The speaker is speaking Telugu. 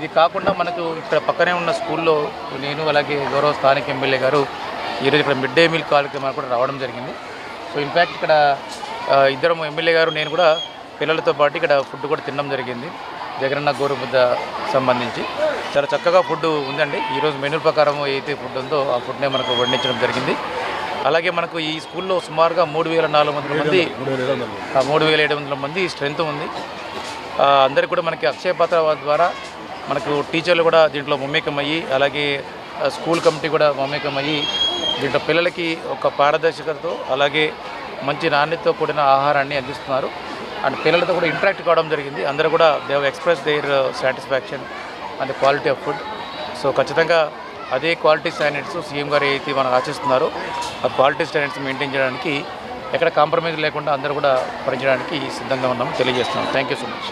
ఇది కాకుండా మనకు ఇక్కడ పక్కనే ఉన్న స్కూల్లో నేను అలాగే గౌరవ స్థానిక ఎమ్మెల్యే గారు ఈరోజు ఇక్కడ మిడ్ డే మీల్ కార్యక్రమాలు కూడా రావడం జరిగింది. సో ఇన్ఫ్యాక్ట్ ఇక్కడ ఇద్దరం ఎమ్మెల్యే గారు నేను కూడా పిల్లలతో పాటు ఇక్కడ ఫుడ్ కూడా తినడం జరిగింది. జగనన్న గోరుముద్ద సంబంధించి. చాలా చక్కగా ఫుడ్ ఉందండి. ఈరోజు మెనూ ప్రకారం ఏదైతే ఫుడ్ ఉందో ఆ ఫుడ్నే మనకు వడ్డించడం జరిగింది. అలాగే మనకు ఈ స్కూల్లో సుమారుగా మూడు వేల నాలుగు వందల మంది ఆ, మూడు వేల ఏడు వందల మంది స్ట్రెంత్ ఉంది. అందరికీ కూడా మనకి అక్షయ పాత్ర ద్వారా మనకు టీచర్లు కూడా దీంట్లో మమేకమయ్యి అలాగే స్కూల్ కమిటీ కూడా మమేకమయ్యి దీంట్లో పిల్లలకి ఒక పారదర్శకతతో అలాగే మంచి నాణ్యతతో కూడిన ఆహారాన్ని అందిస్తున్నారు. అండ్ పిల్లలతో కూడా ఇంటరాక్ట్ కావడం జరిగింది. అందరూ కూడా they express their satisfaction and quality of food. So ఖచ్చితంగా అదే క్వాలిటీ స్టాండర్డ్స్ సీఎం గారు ఏదైతే మనం ఆశిస్తున్నారో ఆ క్వాలిటీ స్టాండర్డ్స్ మెయింటైన్ చేయడానికి ఎక్కడ కాంప్రమైజ్ లేకుండా అందరూ కూడా పనిచేయడానికి సిద్ధంగా ఉన్నాము తెలియజేస్తున్నాం. Thank you so much.